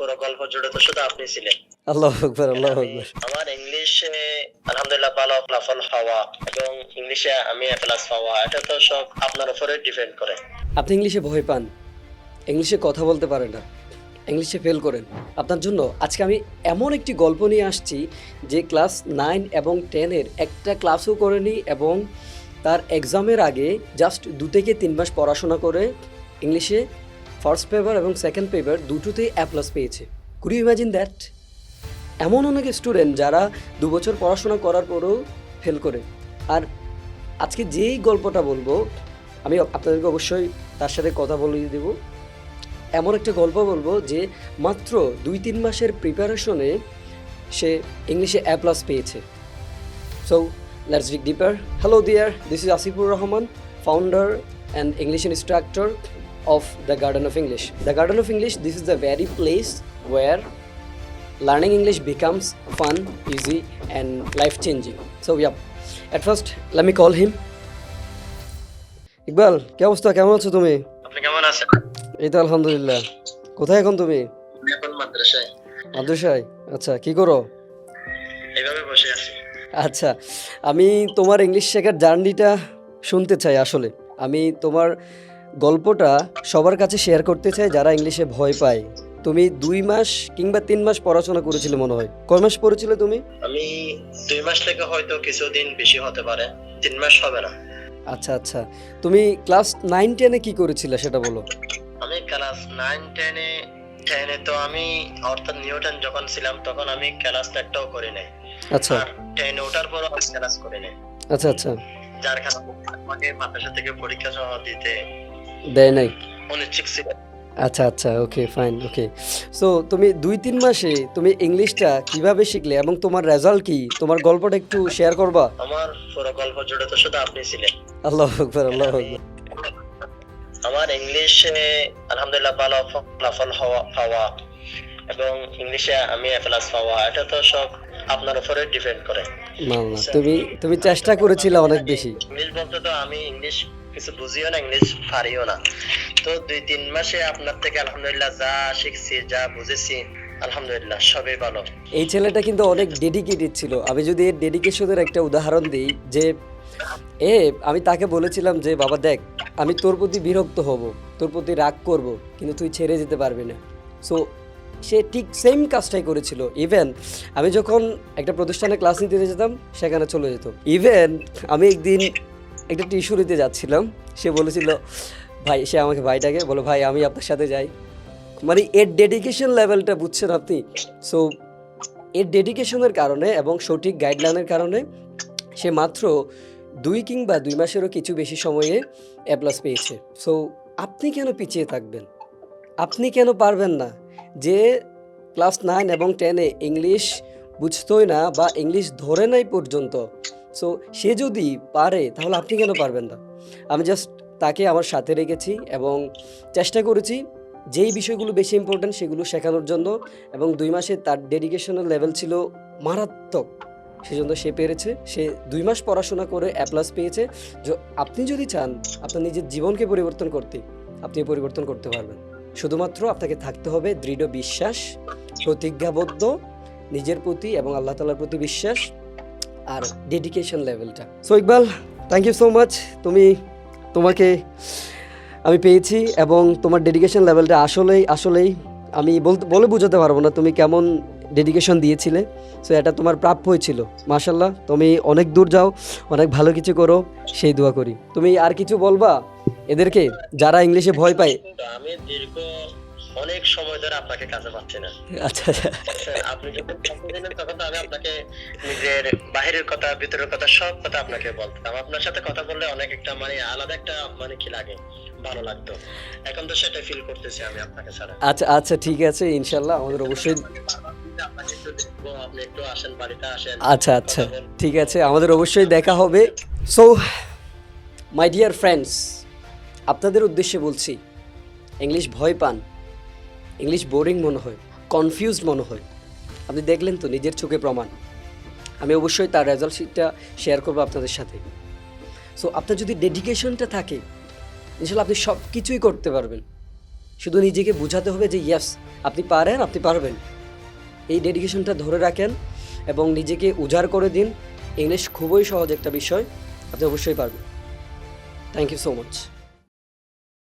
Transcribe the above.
পুরো গল্প জুড়ে তো শুধু আপনি ছিলেন। আল্লাহ আকবর আল্লাহ আকবর। আমার ইংলিশে আলহামদুলিল্লাহ ভালো ফলাফল হওয়া এবং ইংলিশে আমি এ প্লাস পাওয়া এটা তো সব আপনার উপরে ডিপেন্ড করে। আপনি ইংলিশে ভয় পান। ইংলিশে কথা বলতে পারেন না। ইংলিশে ফেল করেন। আপনার জন্য আজকে আমি এমন একটি গল্প নিয়ে আসছি যে ক্লাস নাইন এবং টেনের একটা ক্লাসও করেনি এবং তার এক্সামের আগে জাস্ট দু থেকে তিন মাস পড়াশোনা করে ইংলিশে ফার্স্ট পেপার এবং সেকেন্ড পেপার দুটোতেই অ্যাপ্লাস প্লাস পেয়েছে। কুড ইউ ইমাজিন দ্যাট এমন অনেক স্টুডেন্ট যারা দু বছর পড়াশোনা করার পরেও ফেল করে। আর আজকে যেই গল্পটা বলব, আমি আপনাদেরকে অবশ্যই তার সাথে কথা বলিয়ে দেব। এমন একটা গল্প বলব যে মাত্র দুই তিন মাসের প্রিপারেশনে সে ইংলিশে অ্যাপ্লাস প্লাস পেয়েছে। So let's dig deeper hello dear this is Asifur Rahman founder and English instructor of the Garden of English. The Garden of English, this is the very place where learning English becomes fun, easy, and life changing. So, yeah, at first, let me call him. Iqbal কি অবস্থা কেমন আছো তুমি আপনি কেমন আছেন এই তো আলহামদুলিল্লাহ কোথায় এখন তুমি এখন মাদ্রাসায় মাদ্রাসায় আচ্ছা কি করো এইভাবে বসে আছি আচ্ছা আমি তোমার ইংলিশ শেখার জার্নিটা শুনতে চাই আসলে আমি তোমার গল্পটা সবার কাছে শেয়ার করতে চাই যারা ইংলিশে ভয় পায়। তুমি দুই মাস কিংবা তিন মাস পড়াশোনা করেছিলে মনে হয়। কয় মাস পড়েছিলে তুমি? আমি দুই মাস থেকে হয়তো কিছুদিন বেশি হতে পারে। তিন মাস হবে না। আচ্ছা আচ্ছা। তুমি ক্লাস নাইন টেনে কি করেছিলে সেটা বলো। আমি ক্লাস নাইন টেনে টেনে তো আমি অর্থাৎ নিউটন যখন ছিলাম তখন আমি ক্লাস একটাও করি নাই আচ্ছা টেনে ওঠার পরও আমি ক্লাস করি নাই আচ্ছা আচ্ছা। যার কারণে আমাকে মাদ্রাসা থেকে পরীক্ষা সহ দিতে দেয় নাই? অনিচ্ছুক ছিল আচ্ছা আচ্ছা ওকে ফাইন ওকে সো তুমি দুই তিন মাসে তুমি ইংলিশটা কীভাবে শিখলে এবং তোমার রেজাল্ট কি? তোমার গল্পটা একটু শেয়ার করবা? আমার পুরো গল্প জুড়ে তো শুধু আপনি ছিলেন। আল্লাহ আকবর আল্লাহ আকবর। আমার ইংলিশে আলহামদুলিল্লাহ ভালো ফলাফল হওয়া পাওয়া এবং ইংলিশে আমি এ প্লাস পাওয়া এটা তো সব আপনার উপরে ডিপেন্ড করে। তুমি তুমি চেষ্টা করেছিলে অনেক বেশি। ইংলিশ বলতে তো আমি ইংলিশ কিছু বুঝিও না ইংলিশ পারিও না তো দুই, তিন মাসে আপনার থেকে আলহামদুলিল্লাহ যা শিখছি, যা বুঝেছি, আলহামদুলিল্লাহ, সবই ভালো। এই ছেলেটা কিন্তু অনেক ডেডিকেটেড ছিল। আমি যদি এর ডেডিকেশনের একটা উদাহরণ দিই, যে এ, আমি তাকে বলেছিলাম যে, বাবা, দেখ, আমি তোর প্রতি বিরক্ত হব, তোর প্রতি রাগ করব, কিন্তু তুই ছেড়ে যেতে পারবি না। সো সে ঠিক সেম কাজটাই করেছিল। ইভেন আমি যখন একটা প্রতিষ্ঠানে ক্লাস নিতে যেতাম, সেখানে চলে যেত। ইভেন আমি একদিন একটা টিস্যু নিতে যাচ্ছিলাম। সে বলেছিল, ভাই, সে আমাকে ভাইটাকে বলো, ভাই, আমি আপনার সাথে যাই। মানে এর ডেডিকেশন লেভেলটা বুঝছেন আপনি? সো এর ডেডিকেশনের কারণে এবং সঠিক গাইডলাইনের কারণে সে মাত্র দুই কিংবা দুই মাসেরও কিছু বেশি সময়ে অ্যাপ্লাস পেয়েছে। সো আপনি কেন পিছিয়ে থাকবেন? আপনি কেন পারবেন না? যে ক্লাস নাইন এবং টেনে ইংলিশ বুঝতোই না বা ইংলিশ ধরে নাই পর্যন্ত সো সে যদি পারে, তাহলে আপনি কেন পারবেন না? আমি জাস্ট তাকে আমার সাথে রেখেছি এবং চেষ্টা করেছি যেই বিষয়গুলো বেশি ইম্পর্ট্যান্ট সেগুলো শেখানোর জন্য এবং দুই মাসে তার ডেডিকেশনের লেভেল ছিল মারাত্মক। সেজন্য সে পেরেছে। সে দুই মাস পড়াশোনা করে অ্যাপ্লাস পেয়েছে। যে, আপনি যদি চান আপনার নিজের জীবনকে পরিবর্তন করতে, আপনি পরিবর্তন করতে পারবেন। শুধুমাত্র আপনাকে থাকতে হবে দৃঢ় বিশ্বাস, প্রতিজ্ঞাবদ্ধ, নিজের প্রতি এবং আল্লাহ তালার প্রতি বিশ্বাস আর ডেডিকেশন লেভেলটা so Iqbal thank you so much তুমি, তোমাকে আমি পেয়েছি এবং তোমার ডেডিকেশন লেভেলটা আসলেই আসলেই আমি বলতে, বলে বোঝাতে পারব না তুমি কেমন ডেডিকেশন দিয়েছিলে। সো এটা তোমার প্রাপ্য হয়েছিল মাশাল্লাহ তুমি অনেক দূর যাও, অনেক ভালো কিছু করো, সেই দোয়া করি। তুমি আর কিছু বলবা? এদেরকে যারা ইংলিশে ভয় পায় আমি দীর্ঘ অনেক সময় ধরে আপনাকে কাজে পাচ্ছি না। আচ্ছা আচ্ছা। আপনি যখন দিলেন তখন তো আমি আপনাকে নিজের বাহিরের কথা ভিতরের কথা সব কথা আপনাকে বলতাম। আপনার সাথে কথা বললে অনেক একটা মানে আলাদা একটা মানে কি লাগে? ভালো লাগতো। এখন তো সেটা ফিল করতেছি আমি আপনাকে ছাড়া। আচ্ছা আচ্ছা ঠিক আছে ইনশাল্লাহ আমাদের অবশ্যই দেখব আপনি আসেন বাড়িতে আচ্ছা আচ্ছা ঠিক আছে আমাদের অবশ্যই দেখা হবে। সো মাই ডিয়ার ফ্রেন্ডস আপনাদের উদ্দেশ্যে বলছি ইংলিশ ভয় পান ইংলিশ বোরিং মনে হয় কনফিউজড মনে হয়। আপনি দেখলেন তো নিজের চোখে প্রমাণ। আমি অবশ্যই তার রেজাল্ট শিটটা শেয়ার করব আপনাদের সাথে। সো আপনার যদি ডেডিকেশনটা থাকে, ইনশাল্লাহ আপনি সব কিছুই করতে পারবেন। শুধু নিজেকে বোঝাতে হবে যে ইয়াস আপনি পারেন, আপনি পারবেন। এই ডেডিকেশনটা ধরে রাখেন এবং নিজেকে উজাড় করে দিন। ইংলিশ খুবই সহজ একটা বিষয়, আপনি অবশ্যই পারবেন। Thank you so much